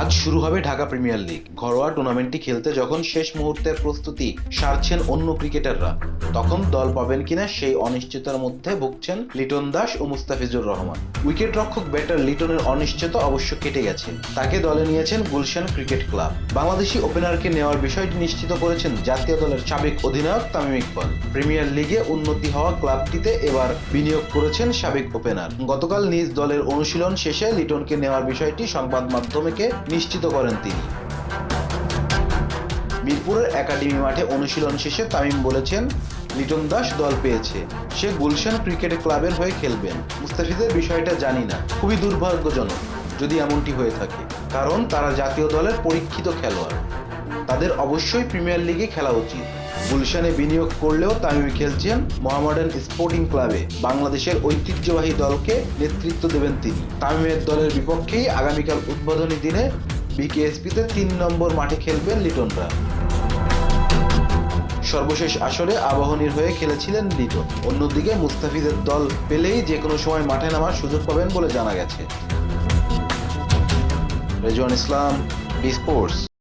আজ শুরু হবে ঢাকা প্রিমিয়ার লিগ। ঘরোয়া টুর্নামেন্টটি খেলতে যখন শেষ মুহূর্তের প্রস্তুতি সারছেন অন্য ক্রিকেটাররা, তখন দল পাবেন কিনা সেই অনিশ্চয়তার মধ্যে ভুগছেন লিটন দাস ও মুস্তাফিজুর রহমান। উইকেট রক্ষক ব্যাটার লিটনের অনিশ্চয়তা অবশ্য কেটে গেছে। তাকে দলে নিয়েছেন গুলশান ক্রিকেট ক্লাব। বাংলাদেশি ওপেনারকে নেওয়ার বিষয়টি নিশ্চিত করেছেন জাতীয় দলের সাবেক অধিনায়ক তামিম ইকবাল। প্রিমিয়ার লিগে উন্নতি হওয়া ক্লাবটিতে এবার বিনিয়োগ করেছেন সাবেক ওপেনার। গতকাল নিজ দলের অনুশীলন শেষে লিটনকে নেওয়ার বিষয়টি সংবাদ মাধ্যমকে নিশ্চিত করেন তিনি। মিরপুরের একাডেমি মাঠে অনুশীলন শেষে তামিম বলেছেন, লিটন দাস দল পেয়েছে, সে গুলশান ক্রিকেট ক্লাবের হয়ে খেলবেন। মুস্তাফিজের বিষয়টা জানি না, খুবই দুর্ভাগ্যজনক, যদি এমনটি হয়ে থাকে, কারণ তারা জাতীয় দলের পরীক্ষিত খেলোয়াড়। তাদের অবশ্যই প্রিমিয়ার লিগে খেলা উচিত। গুলশানে বিনিয়োগ করলেও তামিম খেলছেন মোহামেডান স্পোর্টিং ক্লাবে। বাংলাদেশের ঐতিহ্যবাহী দলকে নেতৃত্ব দেবেন তিনি। তামিমের দলের বিপক্ষেই আগামীকাল উদ্বোধনী দিনে বিকেএসপিতে তিন নম্বর মাঠে খেলবেন লিটনরা। সর্বশেষ আসরে আবাহনীর হয়ে খেলেছিলেন লিটন। অন্যদিকে মুস্তাফিজের দল পেলেই যে কোনো সময় মাঠে নামার সুযোগ পাবেন বলে জানা গেছে। Rezwan Islam sports.